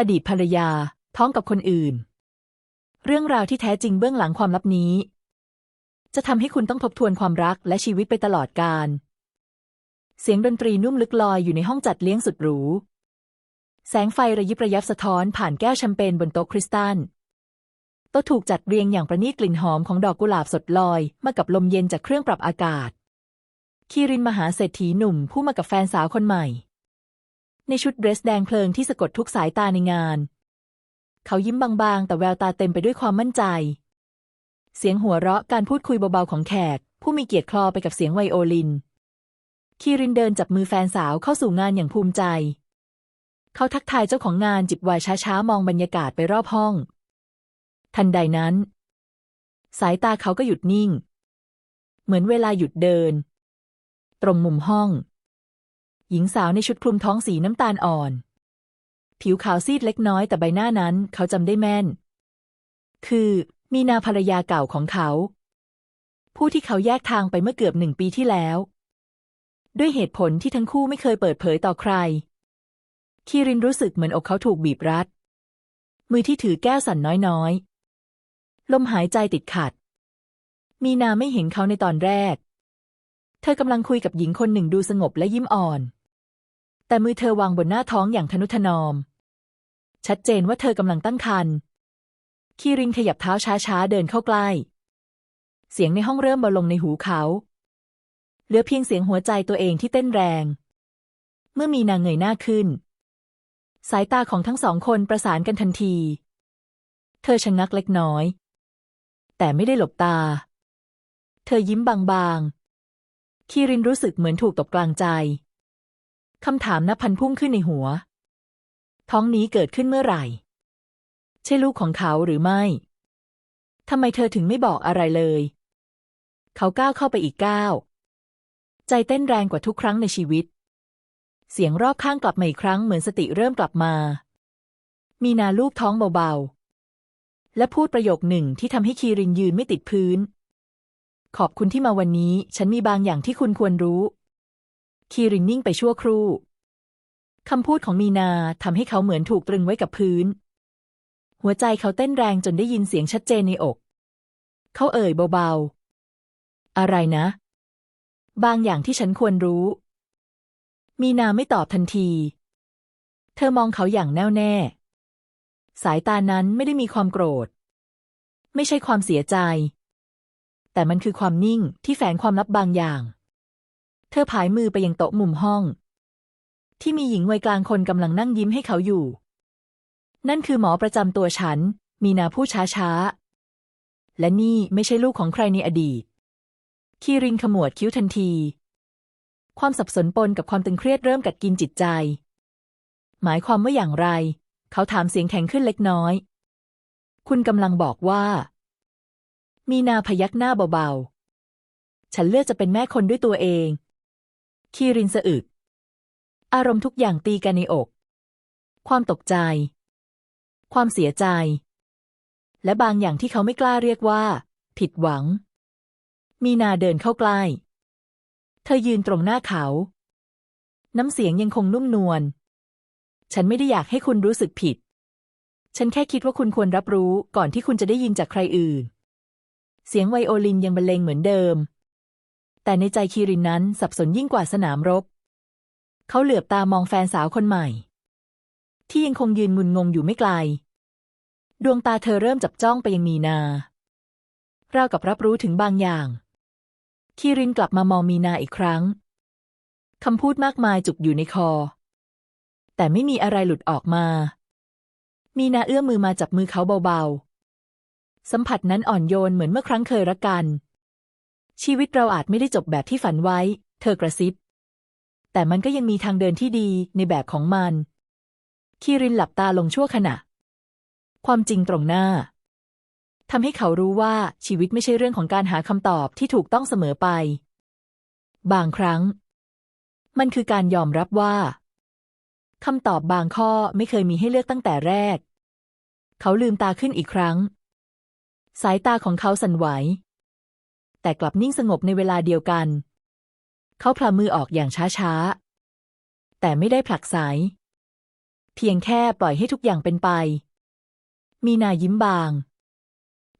อดีตภรรยา ท้องกับคนอื่น เรื่องราวที่แท้จริงเบื้องหลังความลับนี้ จะทำให้คุณต้องทบทวนความรักและชีวิตไปตลอดกาลเสียงดนตรีนุ่มลึกลอยอยู่ในห้องจัดเลี้ยงสุดหรูแสงไฟระยิบระยับสะท้อนผ่านแก้วแชมเปญบนโต๊ะคริสตัลโต๊ะถูกจัดเรียงอย่างประณีตกลิ่นหอมของดอกกุหลาบสดลอยมากับลมเย็นจากเครื่องปรับอากาศ คีรินมหาเศรษฐีหนุ่มผู้มากับแฟนสาวคนใหม่ ในชุดเดรสแดงเพลิงที่สะกดทุกสายตาในงาน เขายิ้มบางๆ แต่แววตาเต็มไปด้วยความมั่นใจ เสียงหัวเราะการพูดคุยเบาๆของแขก ผู้มีเกียรติคลอไปกับเสียงไวโอลิน คีรินเดินจับมือแฟนสาวเข้าสู่งานอย่างภูมิใจ เขาทักทายเจ้าของงานจิบไวน์ช้าๆ มองบรรยากาศไปรอบห้อง ทันใดนั้น สายตาเขาก็หยุดนิ่ง เหมือนเวลาหยุดเดิน ตรงมุมห้อง หญิงสาวในชุดคลุมท้องสีน้ำตาลอ่อน ผิวขาวซีดเล็กน้อยแต่ใบหน้านั้นเขาจำได้แม่น คือ มีนาภรรยาเก่าของเขา ผู้ที่เขาแยกทางไปเมื่อเกือบหนึ่งปีที่แล้ว ด้วยเหตุผลที่ทั้งคู่ไม่เคยเปิดเผยต่อใคร คีรินรู้สึกเหมือนอกเขาถูกบีบรัด มือที่ถือแก้วสั่นน้อยๆ ลมหายใจติดขัด มีนาไม่เห็นเขาในตอนแรก เธอกำลังคุยกับหญิงคนหนึ่งดูสงบและยิ้มอ่อน แต่มือเธอวางบนหน้าท้องอย่างทนุถนอม ชัดเจนว่าเธอกำลังตั้งครรภ์คีรินขยับเท้าช้าๆ เดินเข้าใกล้ เสียงในห้องเริ่มเบาลงในหูเขา เหลือเพียงเสียงหัวใจตัวเองที่เต้นแรง เมื่อมีนางเงยหน้าขึ้น สายตาของทั้งสองคนประสานกันทันที เธอชะงักเล็กน้อย แต่ไม่ได้หลบตา เธอยิ้มบางๆคีรินรู้สึกเหมือนถูกตบกลางใจ คำถามนับพันพุ่งขึ้นในหัว ท้องนี้เกิดขึ้นเมื่อไหร่ ใช่ลูกของเขาหรือไม่ทำไมเธอถึงไม่บอกอะไรเลย เขาก้าวเข้าไปอีกก้าวใจเต้นแรงกว่าทุกครั้งในชีวิต เสียงรอบข้างกลับมาอีกครั้งเหมือนสติเริ่มกลับมา มีนาลูบท้องเบาๆ และพูดประโยคหนึ่งที่ทำให้คีรินยืนไม่ติดพื้น ขอบคุณที่มาวันนี้ ฉันมีบางอย่างที่คุณควรรู้ คีรินนิ่งไปชั่วครู่ คำพูดของมีนาทำให้เขาเหมือนถูกตรึงไว้กับพื้น หัวใจเขาเต้นแรงจนได้ยินเสียงชัดเจนในอก เขาเอ่ยเบาๆ อะไรนะ บางอย่างที่ฉันควรรู้ มีนาไม่ตอบทันที เธอมองเขาอย่างแน่วแน่ สายตานั้นไม่ได้มีความโกรธ ไม่ใช่ความเสียใจ แต่มันคือความนิ่งที่แฝงความลับบางอย่าง เธอผายมือไปยังโต๊ะมุมห้อง ที่มีหญิงวัยกลางคนกำลังนั่งยิ้มให้เขาอยู่ นั่นคือหมอประจำตัวฉัน มีนาพูดช้าๆและนี่ไม่ใช่ลูกของใครในอดีต คีรินขมวดคิ้วทันที ความสับสนปนกับความตึงเครียดเริ่มกัดกินจิตใจ หมายความว่าอย่างไร เขาถามเสียงแข็งขึ้นเล็กน้อย คุณกำลังบอกว่า มีนาพยักหน้าเบาๆ ฉันเลือกจะเป็นแม่คนด้วยตัวเอง คีรินสะอึก อารมณ์ทุกอย่างตีกันในอก ความตกใจ ความเสียใจ และบางอย่างที่เขาไม่กล้าเรียกว่า ผิดหวัง มีนาเดินเข้าใกล้ เธอยืนตรงหน้าเขา น้ำเสียงยังคงนุ่มนวล ฉันไม่ได้อยากให้คุณรู้สึกผิด ฉันแค่คิดว่าคุณควรรับรู้ก่อนที่คุณจะได้ยินจากใครอื่น เสียงไวโอลินยังบรรเลงเหมือนเดิม แต่ในใจคีรินนั้นสับสนยิ่งกว่าสนามรบ เขาเหลือบตามองแฟนสาวคนใหม่ ที่ยังคงยืนงุนงงอยู่ไม่ไกล ดวงตาเธอเริ่มจับจ้องไปยังมีนาเรากับรับรู้ถึงบางอย่าง คีรินกลับมามองมีนาอีกครั้งคำพูดมากมายจุกอยู่ในคอ แต่ไม่มีอะไรหลุดออกมา มีนาเอื้อมมือมาจับมือเขาเบาๆ สัมผัสนั้นอ่อนโยนเหมือนเมื่อครั้งเคยรักกัน ชีวิตเราอาจไม่ได้จบแบบที่ฝันไว้ เธอกระซิบ แต่มันก็ยังมีทางเดินที่ดีในแบบของมัน คีรินหลับตาลงชั่วขณะ ความจริงตรงหน้าทำให้เขารู้ว่าชีวิตไม่ใช่เรื่องของการหาคำตอบที่ถูกต้องเสมอไป บางครั้ง มันคือการยอมรับว่าคำตอบบางข้อไม่เคยมีให้เลือกตั้งแต่แรก เขาลืมตาขึ้นอีกครั้ง สายตาของเขาสั่นไหว แต่กลับนิ่งสงบในเวลาเดียวกัน เขาพลามือออกอย่างช้าๆ แต่ไม่ได้ผลักไสเพียงแค่ปล่อยให้ทุกอย่างเป็นไป มีนายิ้มบาง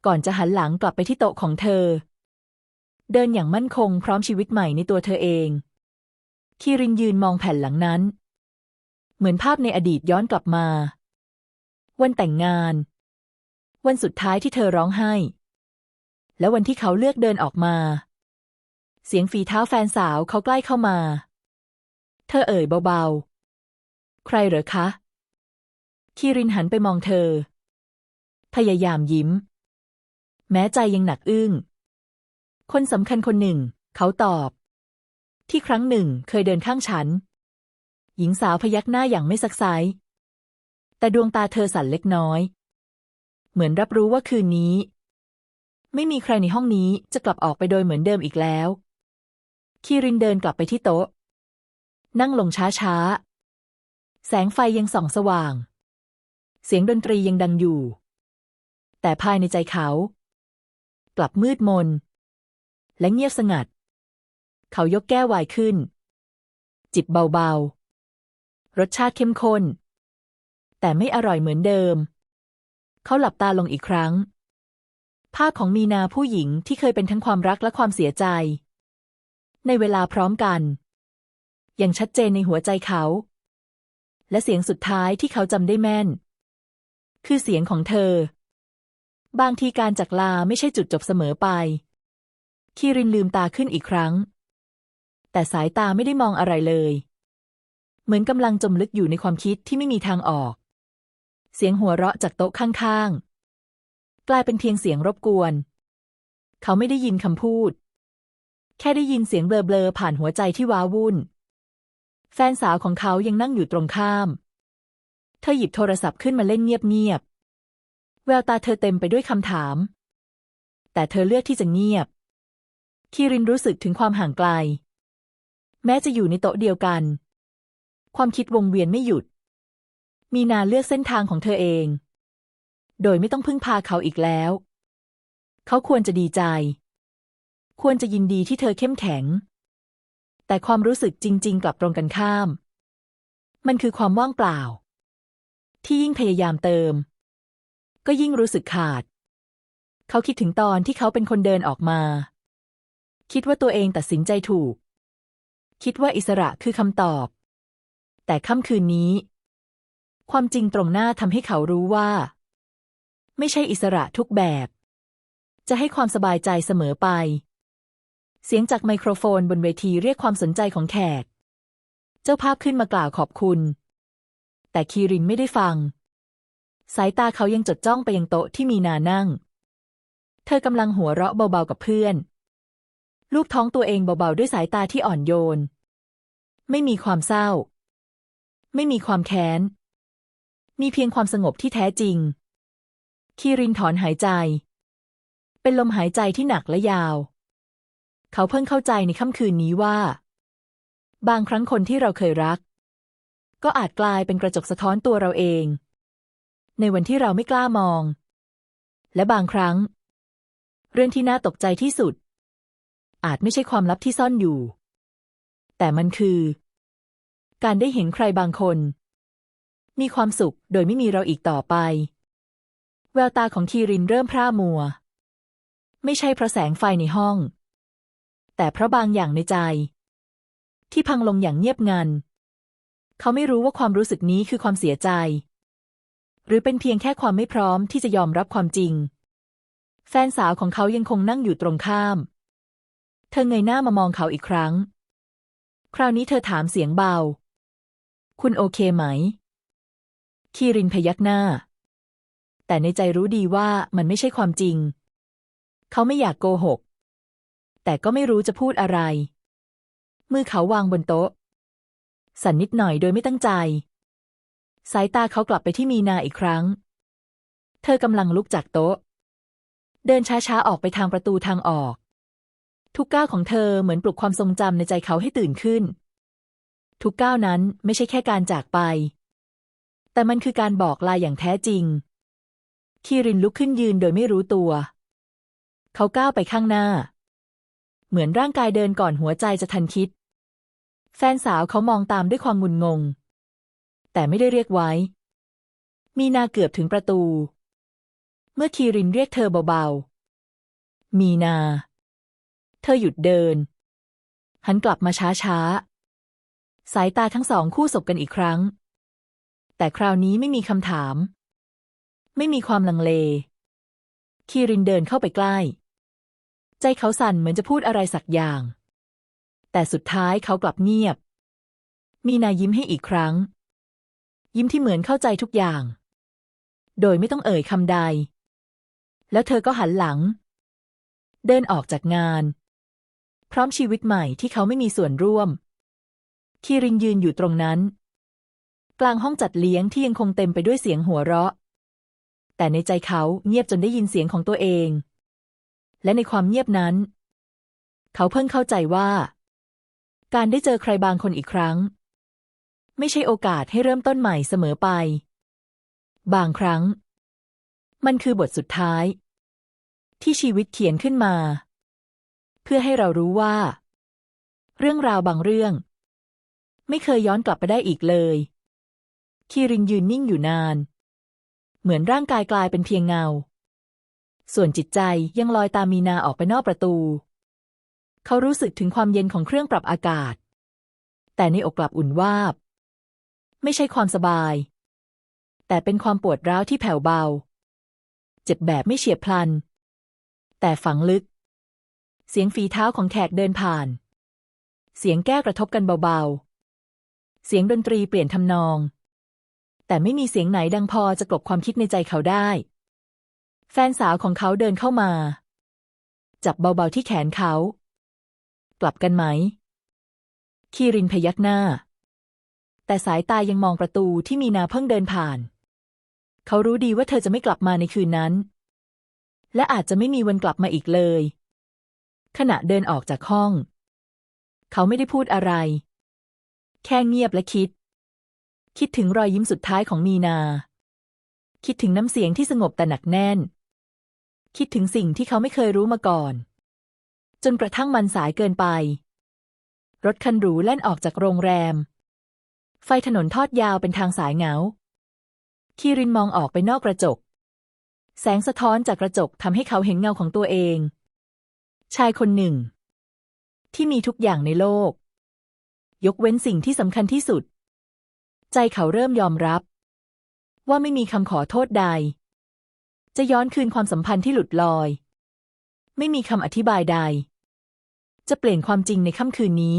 ก่อนจะหันหลังกลับไปที่โต๊ะของเธอ เดินอย่างมั่นคงพร้อมชีวิตใหม่ในตัวเธอเอง คีรินยืนมองแผ่นหลังนั้น เหมือนภาพในอดีตย้อนกลับมา วันแต่งงาน วันสุดท้ายที่เธอร้องไห้ และวันที่เขาเลือกเดินออกมา เสียงฝีเท้าแฟนสาวเขาใกล้เข้ามา เธอเอ่ยเบาๆ ใครเหรอคะ คีรินหันไปมองเธอ พยายามยิ้ม แม้ใจยังหนักอึ้ง คนสำคัญคนหนึ่ง เขาตอบ ที่ครั้งหนึ่งเคยเดินข้างฉัน หญิงสาวพยักหน้าอย่างไม่ซักไซแต่ดวงตาเธอสั่นเล็กน้อย เหมือนรับรู้ว่าคืนนี้ ไม่มีใครในห้องนี้จะกลับออกไปโดยเหมือนเดิมอีกแล้ว คีรินเดินกลับไปที่โต๊ะ นั่งลงช้าๆ แสงไฟยังส่องสว่าง เสียงดนตรียังดังอยู่ แต่ภายในใจเขา กลับมืดมน และเงียบสงัด เขายกแก้ววน์ขึ้น จิบเบาๆ รสชาติเข้มข้น แต่ไม่อร่อยเหมือนเดิม เขาหลับตาลงอีกครั้ง ภาพของมีนาผู้หญิงที่เคยเป็นทั้งความรักและความเสียใจ ในเวลาพร้อมกัน อยังชัดเจนในหัวใจเขา และเสียงสุดท้ายที่เขาจำได้แม่น คือเสียงของเธอ บางทีการจากลาไม่ใช่จุดจบเสมอไป คีรินลืมตาขึ้นอีกครั้ง แต่สายตาไม่ได้มองอะไรเลย เหมือนกำลังจมลึกอยู่ในความคิดที่ไม่มีทางออก เสียงหัวเราะจากโต๊ะข้างๆ กลายเป็นเพียงเสียงรบกวน เขาไม่ได้ยินคำพูด แค่ได้ยินเสียงเบลอๆผ่านหัวใจที่ว้าวุ่น แฟนสาวของเขายังนั่งอยู่ตรงข้าม เธอหยิบโทรศัพท์ขึ้นมาเล่นเงียบๆ แววตาเธอเต็มไปด้วยคำถาม แต่เธอเลือกที่จะเงียบ คีรินรู้สึกถึงความห่างไกล แม้จะอยู่ในโต๊ะเดียวกัน ความคิดวงเวียนไม่หยุด มีนาเลือกเส้นทางของเธอเอง โดยไม่ต้องพึ่งพาเขาอีกแล้ว เขาควรจะดีใจ ควรจะยินดีที่เธอเข้มแข็ง แต่ความรู้สึกจริง ๆ กลับตรงกันข้าม มันคือความว่างเปล่า ที่ยิ่งพยายามเติม ก็ยิ่งรู้สึกขาด เขาคิดถึงตอนที่เขาเป็นคนเดินออกมา คิดว่าตัวเองตัดสินใจถูก คิดว่าอิสระคือคำตอบ แต่ค่ำคืนนี้ ความจริงตรงหน้าทำให้เขารู้ว่า ไม่ใช่อิสระทุกแบบ จะให้ความสบายใจเสมอไป เสียงจากไมโครโฟนบนเวทีเรียกความสนใจของแขก เจ้าภาพขึ้นมากล่าวขอบคุณ แต่คีรินไม่ได้ฟัง สายตาเขายังจดจ้องไปยังโต๊ะที่มีนานั่ง เธอกำลังหัวเราะเบาๆกับเพื่อน ลูกท้องตัวเองเบาๆด้วยสายตาที่อ่อนโยน ไม่มีความเศร้า ไม่มีความแค้น มีเพียงความสงบที่แท้จริง คีรินถอนหายใจ เป็นลมหายใจที่หนักและยาว เขาเพิ่งเข้าใจในค่ำคืนนี้ว่า บางครั้งคนที่เราเคยรัก ก็อาจกลายเป็นกระจกสะท้อนตัวเราเอง ในวันที่เราไม่กล้ามอง และบางครั้ง เรื่องที่น่าตกใจที่สุด อาจไม่ใช่ความลับที่ซ่อนอยู่ แต่มันคือ การได้เห็นใครบางคน มีความสุขโดยไม่มีเราอีกต่อไป แววตาของคีรินเริ่มพร่ามัว ไม่ใช่เพราะแสงไฟในห้อง แต่เพราะบางอย่างในใจ ที่พังลงอย่างเงียบงัน เขาไม่รู้ว่าความรู้สึกนี้คือความเสียใจ หรือเป็นเพียงแค่ความไม่พร้อมที่จะยอมรับความจริง แฟนสาวของเขายังคงนั่งอยู่ตรงข้าม เธอเงยหน้ามามองเขาอีกครั้ง คราวนี้เธอถามเสียงเบา คุณโอเคไหม คีรินพยักหน้า แต่ในใจรู้ดีว่ามันไม่ใช่ความจริง เขาไม่อยากโกหก แต่ก็ไม่รู้จะพูดอะไร มือเขาวางบนโต๊ะ สั่นนิดหน่อยโดยไม่ตั้งใจ สายตาเขากลับไปที่มีนาอีกครั้ง เธอกำลังลุกจากโต๊ะ เดินช้าๆออกไปทางประตูทางออก ทุกก้าวของเธอเหมือนปลุกความทรงจำในใจเขาให้ตื่นขึ้น ทุกก้าวนั้นไม่ใช่แค่การจากไป แต่มันคือการบอกลาอย่างแท้จริง คีรินลุกขึ้นยืนโดยไม่รู้ตัว เขาก้าวไปข้างหน้า เหมือนร่างกายเดินก่อนหัวใจจะทันคิด แฟนสาวเขามองตามด้วยความงุนงง แต่ไม่ได้เรียกไว้ มีนาเกือบถึงประตู เมื่อคีรินเรียกเธอเบาๆ มีนา เธอหยุดเดิน หันกลับมาช้าๆ สายตาทั้งสองคู่สบกันอีกครั้ง แต่คราวนี้ไม่มีคำถาม ไม่มีความลังเล คีรินเดินเข้าไปใกล้ ใจเขาสั่นเหมือนจะพูดอะไรสักอย่าง แต่สุดท้ายเขากลับเงียบ มีนายิ้มให้อีกครั้ง ยิ้มที่เหมือนเข้าใจทุกอย่าง โดยไม่ต้องเอ่ยคำใด แล้วเธอก็หันหลัง เดินออกจากงาน พร้อมชีวิตใหม่ที่เขาไม่มีส่วนร่วม คีรินยืนอยู่ตรงนั้น กลางห้องจัดเลี้ยงที่ยังคงเต็มไปด้วยเสียงหัวเราะ แต่ในใจเขาเงียบจนได้ยินเสียงของตัวเอง และในความเงียบนั้น เขาเพิ่งเข้าใจว่า การได้เจอใครบางคนอีกครั้ง ไม่ใช่โอกาสให้เริ่มต้นใหม่เสมอไป บางครั้ง มันคือบทสุดท้าย ที่ชีวิตเขียนขึ้นมา เพื่อให้เรารู้ว่า เรื่องราวบางเรื่อง ไม่เคยย้อนกลับไปได้อีกเลย คีรินยืนนิ่งอยู่นาน เหมือนร่างกายกลายเป็นเพียงเงา ส่วนจิตใจยังลอยตามมีนาออกไปนอกประตู เขารู้สึกถึงความเย็นของเครื่องปรับอากาศ แต่ในอกกลับอุ่นวาบ ไม่ใช่ความสบาย แต่เป็นความปวดร้าวที่แผ่วเบา เจ็บแบบไม่เฉียบพลัน แต่ฝังลึก เสียงฝีเท้าของแขกเดินผ่าน เสียงแก้วกระทบกันเบาๆ เสียงดนตรีเปลี่ยนทำนอง แต่ไม่มีเสียงไหนดังพอจะกลบความคิดในใจเขาได้ แฟนสาวของเขาเดินเข้ามา จับเบาๆที่แขนเขา กลับกันไหม คีรินพยักหน้า แต่สายตายังมองประตูที่มีนาเพิ่งเดินผ่าน เขารู้ดีว่าเธอจะไม่กลับมาในคืนนั้น และอาจจะไม่มีวันกลับมาอีกเลย ขณะเดินออกจากห้อง เขาไม่ได้พูดอะไร แค่เงียบและคิด คิดถึงรอยยิ้มสุดท้ายของมีนา คิดถึงน้ำเสียงที่สงบแต่หนักแน่น คิดถึงสิ่งที่เขาไม่เคยรู้มาก่อน จนกระทั่งมันสายเกินไป รถคันหรูแล่นออกจากโรงแรม ไฟถนนทอดยาวเป็นทางสายเหงา คีรินมองออกไปนอกกระจก แสงสะท้อนจากกระจกทำให้เขาเห็นเงาของตัวเอง ชายคนหนึ่ง ที่มีทุกอย่างในโลก ยกเว้นสิ่งที่สำคัญที่สุด ใจเขาเริ่มยอมรับ ว่าไม่มีคำขอโทษใด จะย้อนคืนความสัมพันธ์ที่หลุดลอย ไม่มีคำอธิบายใด จะเปลี่ยนความจริงในค่ำคืนนี้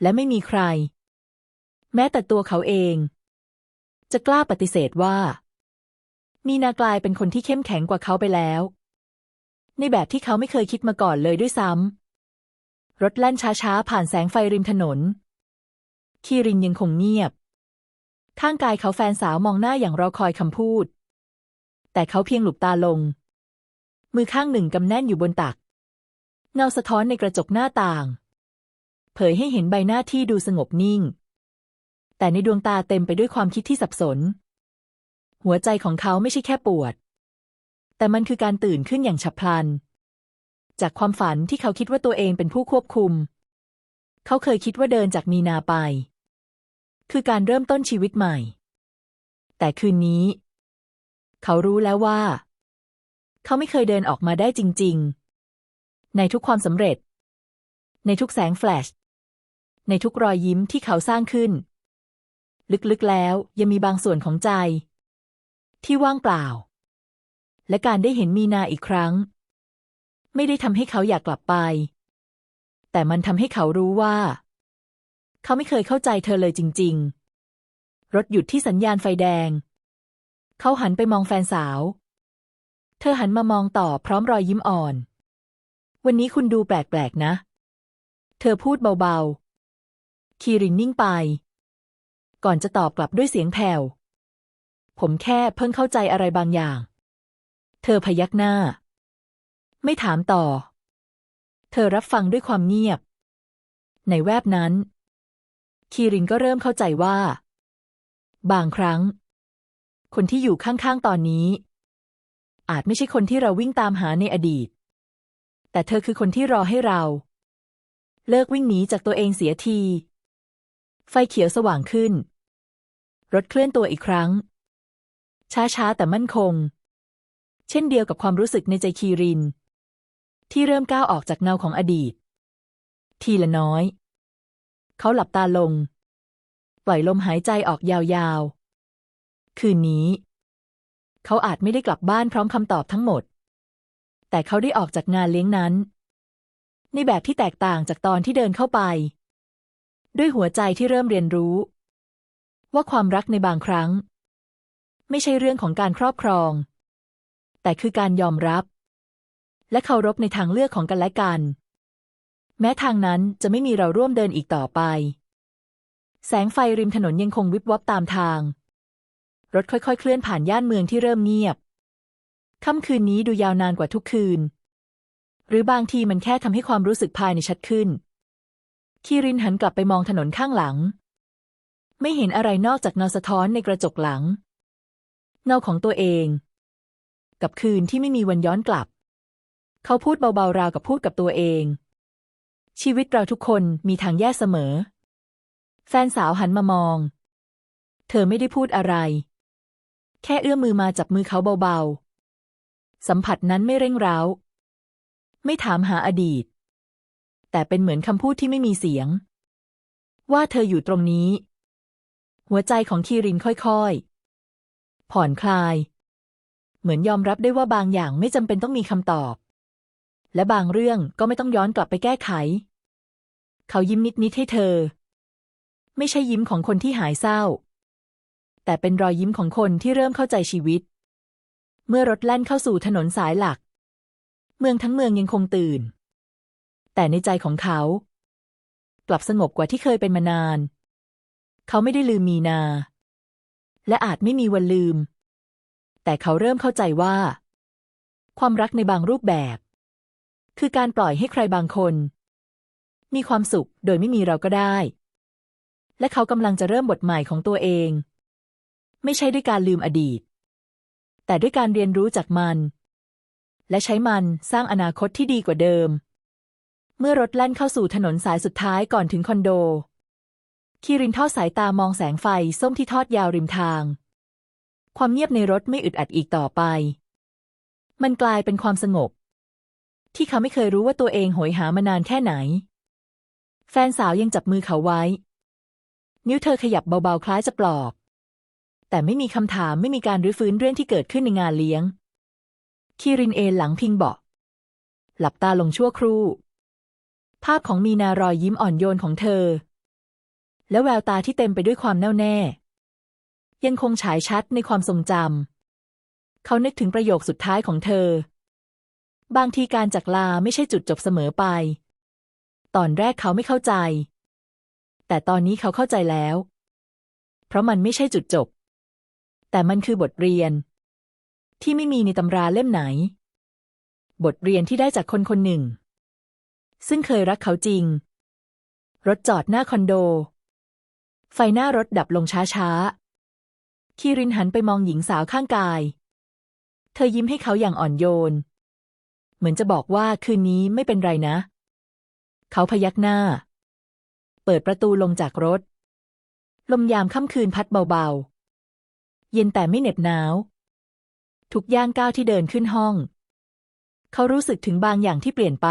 และไม่มีใคร แม้แต่ตัวเขาเอง จะกล้าปฏิเสธว่า มีนากลายเป็นคนที่เข้มแข็งกว่าเขาไปแล้ว ในแบบที่เขาไม่เคยคิดมาก่อนเลยด้วยซ้ำรถแล่นช้าๆผ่านแสงไฟริมถนนคีรินยังคงเงียบ ข้างกายเขาแฟนสาวมองหน้าอย่างรอคอยคำพูด แต่เขาเพียงหลุบตาลง มือข้างหนึ่งกำแน่นอยู่บนตัก เงาสะท้อนในกระจกหน้าต่าง เผยให้เห็นใบหน้าที่ดูสงบนิ่ง แต่ในดวงตาเต็มไปด้วยความคิดที่สับสน หัวใจของเขาไม่ใช่แค่ปวด แต่มันคือการตื่นขึ้นอย่างฉับพลัน จากความฝันที่เขาคิดว่าตัวเองเป็นผู้ควบคุม เขาเคยคิดว่าเดินจากมีนาไป คือการเริ่มต้นชีวิตใหม่ แต่คืนนี้ เขารู้แล้วว่า เขาไม่เคยเดินออกมาได้จริง ๆ ในทุกความสำเร็จ ในทุกแสงแฟลช ในทุกรอยยิ้มที่เขาสร้างขึ้น ลึกๆแล้วยังมีบางส่วนของใจ ที่ว่างเปล่า และการได้เห็นมีนาอีกครั้ง ไม่ได้ทำให้เขาอยากกลับไป แต่มันทำให้เขารู้ว่า เขาไม่เคยเข้าใจเธอเลยจริง ๆ รถหยุดที่สัญญาณไฟแดง เขาหันไปมองแฟนสาว เธอหันมามองต่อพร้อมรอยยิ้มอ่อน วันนี้คุณดูแปลก ๆ นะ เธอพูดเบา ๆ คีรินนิ่งไป ก่อนจะตอบกลับด้วยเสียงแผ่ว ผมแค่เพิ่งเข้าใจอะไรบางอย่าง เธอพยักหน้า ไม่ถามต่อ เธอรับฟังด้วยความเงียบ ในแวบนั้น คีรินก็เริ่มเข้าใจว่า บางครั้ง คนที่อยู่ข้างๆตอนนี้ อาจไม่ใช่คนที่เราวิ่งตามหาในอดีต แต่เธอคือคนที่รอให้เรา เลิกวิ่งหนีจากตัวเองเสียที ไฟเขียวสว่างขึ้น รถเคลื่อนตัวอีกครั้ง ช้าๆแต่มั่นคง เช่นเดียวกับความรู้สึกในใจคีริน ที่เริ่มก้าวออกจากเงาของอดีต ทีละน้อย เขาหลับตาลง ปล่อยลมหายใจออกยาวๆ คืนนี้ เขาอาจไม่ได้กลับบ้านพร้อมคำตอบทั้งหมด แต่เขาได้ออกจากงานเลี้ยงนั้น ในแบบที่แตกต่างจากตอนที่เดินเข้าไป ด้วยหัวใจที่เริ่มเรียนรู้ ว่าความรักในบางครั้ง ไม่ใช่เรื่องของการครอบครอง แต่คือการยอมรับ และเคารพในทางเลือกของกันและกัน แม้ทางนั้นจะไม่มีเราร่วมเดินอีกต่อไป แสงไฟริมถนนยังคงวิบวับตามทาง รถค่อยๆ เคลื่อนผ่านย่านเมืองที่เริ่มเงียบ ค่ำคืนนี้ดูยาวนานกว่าทุกคืน หรือบางทีมันแค่ทำให้ความรู้สึกภายในชัดขึ้น คีรินหันกลับไปมองถนนข้างหลัง ไม่เห็นอะไรนอกจากเงาสะท้อนในกระจกหลัง เงาของตัวเอง กับคืนที่ไม่มีวันย้อนกลับ เขาพูดเบาๆราวกับพูดกับตัวเอง ชีวิตเราทุกคนมีทางแย่เสมอ แฟนสาวหันมามอง เธอไม่ได้พูดอะไร แค่เอื้อมมือมาจับมือเขาเบาๆ สัมผัสนั้นไม่เร่งร้าว ไม่ถามหาอดีต แต่เป็นเหมือนคำพูดที่ไม่มีเสียง ว่าเธออยู่ตรงนี้ หัวใจของคีรินค่อยๆ ผ่อนคลาย เหมือนยอมรับได้ว่าบางอย่างไม่จำเป็นต้องมีคำตอบและบางเรื่องก็ไม่ต้องย้อนกลับไปแก้ไข เขายิ้มนิดๆให้เธอ ไม่ใช่ยิ้มของคนที่หายเศร้า แต่เป็นรอยยิ้มของคนที่เริ่มเข้าใจชีวิต เมื่อรถแล่นเข้าสู่ถนนสายหลัก เมืองทั้งเมืองยังคงตื่น แต่ในใจของเขา กลับสงบกว่าที่เคยเป็นมานาน เขาไม่ได้ลืมมีนา และอาจไม่มีวันลืม แต่เขาเริ่มเข้าใจว่า ความรักในบางรูปแบบ คือการปล่อยให้ใครบางคน มีความสุขโดยไม่มีเราก็ได้ และเขากำลังจะเริ่มบทใหม่ของตัวเอง ไม่ใช่ด้วยการลืมอดีต แต่ด้วยการเรียนรู้จากมัน และใช้มันสร้างอนาคตที่ดีกว่าเดิม เมื่อรถแล่นเข้าสู่ถนนสายสุดท้ายก่อนถึงคอนโด คีรินทอดสายตามองแสงไฟส้มที่ทอดยาวริมทาง ความเงียบในรถไม่อึดอัดอีกต่อไป มันกลายเป็นความสงบที่เขาไม่เคยรู้ว่าตัวเองโหยหามานานแค่ไหน แฟนสาวยังจับมือเขาไว้ นิ้วเธอขยับเบาๆ คล้ายจะปลอบ แต่ไม่มีคำถามไม่มีการรื้อฟื้นเรื่องที่เกิดขึ้นในงานเลี้ยงคีรินเอนหลังพิงเบาะหลับตาลงชั่วครู่ ภาพของมีนารอยยิ้มอ่อนโยนของเธอ และแววตาที่เต็มไปด้วยความแน่วแน่ ยังคงฉายชัดในความทรงจำเขานึกถึงประโยคสุดท้ายของเธอ บางทีการจากลาไม่ใช่จุดจบเสมอไป ตอนแรกเขาไม่เข้าใจ แต่ตอนนี้เขาเข้าใจแล้ว เพราะมันไม่ใช่จุดจบ แต่มันคือบทเรียน ที่ไม่มีในตำราเล่มไหน บทเรียนที่ได้จากคนคนหนึ่ง ซึ่งเคยรักเขาจริง รถจอดหน้าคอนโด ไฟหน้ารถดับลงช้าๆคีรินหันไปมองหญิงสาวข้างกาย เธอยิ้มให้เขาอย่างอ่อนโยน เหมือนจะบอกว่าคืนนี้ไม่เป็นไรนะ เขาพยักหน้า เปิดประตูลงจากรถ ลมยามค่ำคืนพัดเบาๆ เย็นแต่ไม่เหน็บหนาว ทุกย่างก้าวที่เดินขึ้นห้อง เขารู้สึกถึงบางอย่างที่เปลี่ยนไป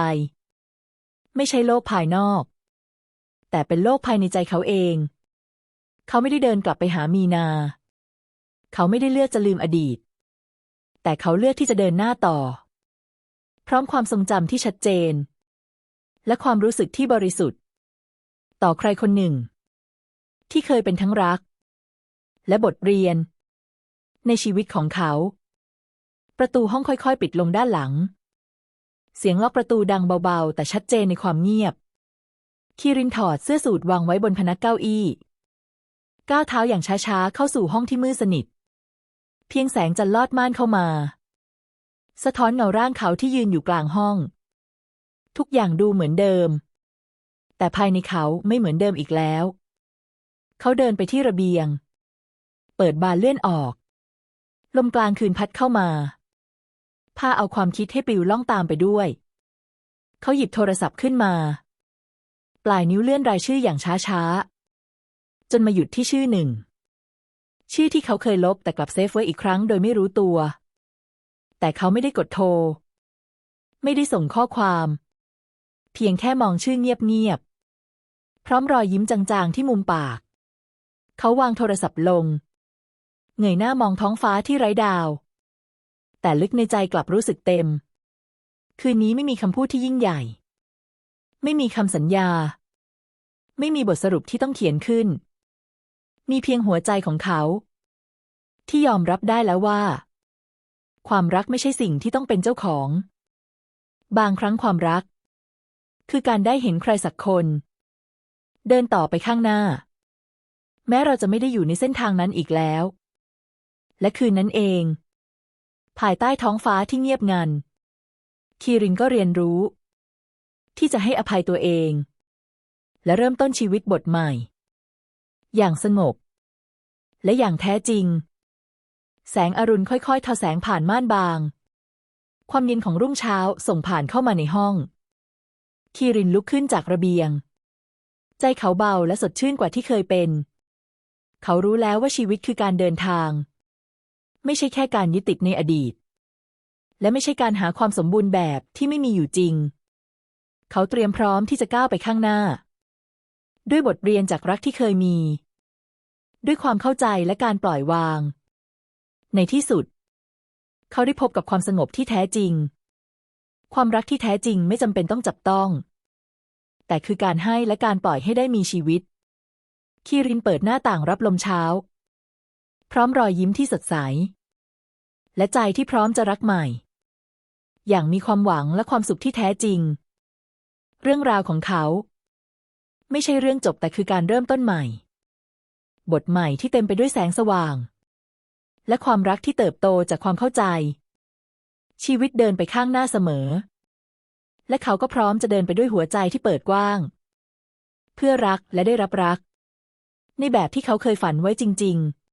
ไม่ใช่โลกภายนอก แต่เป็นโลกภายในใจเขาเอง เขาไม่ได้เดินกลับไปหามีนา เขาไม่ได้เลือกจะลืมอดีต แต่เขาเลือกที่จะเดินหน้าต่อ พร้อมความทรงจำที่ชัดเจน และความรู้สึกที่บริสุทธิ์ ต่อใครคนหนึ่ง ที่เคยเป็นทั้งรัก และบทเรียน ในชีวิตของเขา ประตูห้องค่อยๆ ปิดลงด้านหลัง เสียงล็อกประตูดังเบาๆ แต่ชัดเจนในความเงียบ คีรินถอดเสื้อสูทวางไว้บนพนักเก้าอี้ ก้าวเท้าอย่างช้าๆ เข้าสู่ห้องที่มืดสนิท เพียงแสงจันทร์ลอดม่านเข้ามา สะท้อนเงาร่างเขาที่ยืนอยู่กลางห้อง ทุกอย่างดูเหมือนเดิม แต่ภายในเขาไม่เหมือนเดิมอีกแล้ว เขาเดินไปที่ระเบียง เปิดบานเลื่อนออก ลมกลางคืนพัดเข้ามาพาเอาความคิดให้ปลิวล่องตามไปด้วย เขาหยิบโทรศัพท์ขึ้นมา ปลายนิ้วเลื่อนรายชื่ออย่างช้าๆ จนมาหยุดที่ชื่อหนึ่ง ชื่อที่เขาเคยลบแต่กลับเซฟไว้อีกครั้งโดยไม่รู้ตัว แต่เขาไม่ได้กดโทร ไม่ได้ส่งข้อความ เพียงแค่มองชื่อเงียบๆ พร้อมรอยยิ้มจางๆที่มุมปาก เขาวางโทรศัพท์ลง เงยหน้ามองท้องฟ้าที่ไร้ดาว แต่ลึกในใจกลับรู้สึกเต็ม คืนนี้ไม่มีคำพูดที่ยิ่งใหญ่ ไม่มีคำสัญญา ไม่มีบทสรุปที่ต้องเขียนขึ้น มีเพียงหัวใจของเขา ที่ยอมรับได้แล้วว่า ความรักไม่ใช่สิ่งที่ต้องเป็นเจ้าของ บางครั้งความรัก คือการได้เห็นใครสักคน เดินต่อไปข้างหน้า แม้เราจะไม่ได้อยู่ในเส้นทางนั้นอีกแล้ว และคืนนั้นเอง ภายใต้ท้องฟ้าที่เงียบงัน คีรินก็เรียนรู้ ที่จะให้อภัยตัวเอง และเริ่มต้นชีวิตบทใหม่ อย่างสงบ และอย่างแท้จริง แสงอรุณค่อยๆทอแสงผ่านม่านบาง ความเย็นของรุ่งเช้าส่งผ่านเข้ามาในห้อง คีรินลุกขึ้นจากระเบียง ใจเขาเบาและสดชื่นกว่าที่เคยเป็น เขารู้แล้วว่าชีวิตคือการเดินทาง ไม่ใช่แค่การยึดติดในอดีต และไม่ใช่การหาความสมบูรณ์แบบที่ไม่มีอยู่จริง เขาเตรียมพร้อมที่จะก้าวไปข้างหน้า ด้วยบทเรียนจากรักที่เคยมี ด้วยความเข้าใจและการปล่อยวาง ในที่สุด เขาได้พบกับความสงบที่แท้จริง ความรักที่แท้จริงไม่จำเป็นต้องจับต้อง แต่คือการให้และการปล่อยให้ได้มีชีวิต คีรินเปิดหน้าต่างรับลมเช้า พร้อมรอยยิ้มที่สดใส และใจที่พร้อมจะรักใหม่ อย่างมีความหวังและความสุขที่แท้จริง เรื่องราวของเขา ไม่ใช่เรื่องจบแต่คือการเริ่มต้นใหม่ บทใหม่ที่เต็มไปด้วยแสงสว่าง และความรักที่เติบโตจากความเข้าใจ ชีวิตเดินไปข้างหน้าเสมอ และเขาก็พร้อมจะเดินไปด้วยหัวใจที่เปิดกว้าง เพื่อรักและได้รับรัก ในแบบที่เขาเคยฝันไว้จริง ๆ